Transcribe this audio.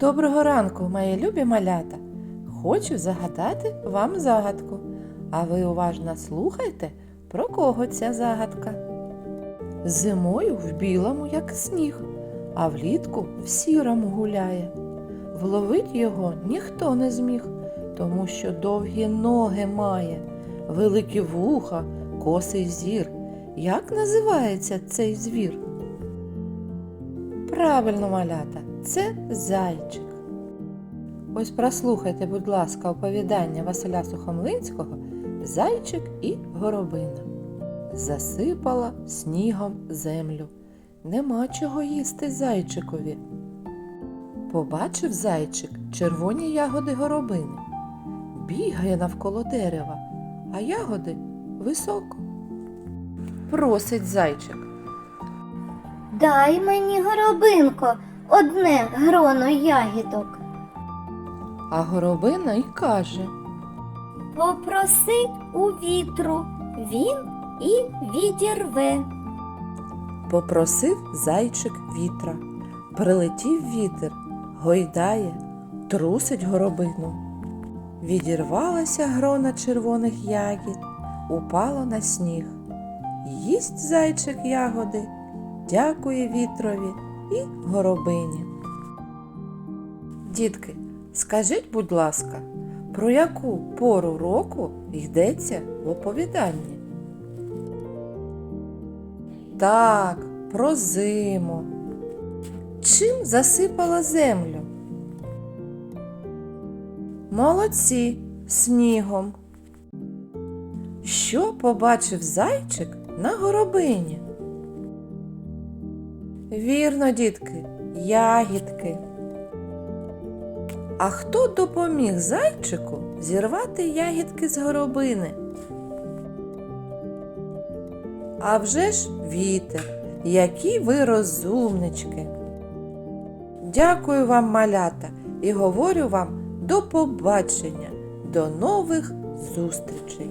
Доброго ранку, мої любі малята! Хочу загадати вам загадку. А ви уважно слухайте, про кого ця загадка. Зимою в білому, як сніг, а влітку в сірому гуляє. Вловить його ніхто не зміг, тому що довгі ноги має, великі вуха, косий зір. Як називається цей звір? Правильно, малята, це зайчик. Ось прослухайте, будь ласка, оповідання Василя Сухомлинського Зайчик і горобина. Засипала снігом землю. Нема чого їсти зайчикові. Побачив зайчик червоні ягоди горобини. Бігає навколо дерева, а ягоди високо. Просить зайчик. Дай мені горобинко одне гроно ягідок. А горобина й каже. Попроси у вітру, він і відірве. Попросив зайчик вітра. Прилетів вітер, гойдає, трусить горобину. Відірвалася грона червоних ягід, упала на сніг. Їсть зайчик ягоди, дякує вітрові і горобині. Дітки, скажіть, будь ласка, про яку пору року йдеться в оповіданні? Так, про зиму. Чим засипала землю? Молодці снігом. Що побачив зайчик на горобині? Вірно, дітки, ягідки. А хто допоміг зайчику зірвати ягідки з горобини? А вже ж вітер, які ви розумнички. Дякую вам, малята, і говорю вам до побачення, до нових зустрічей.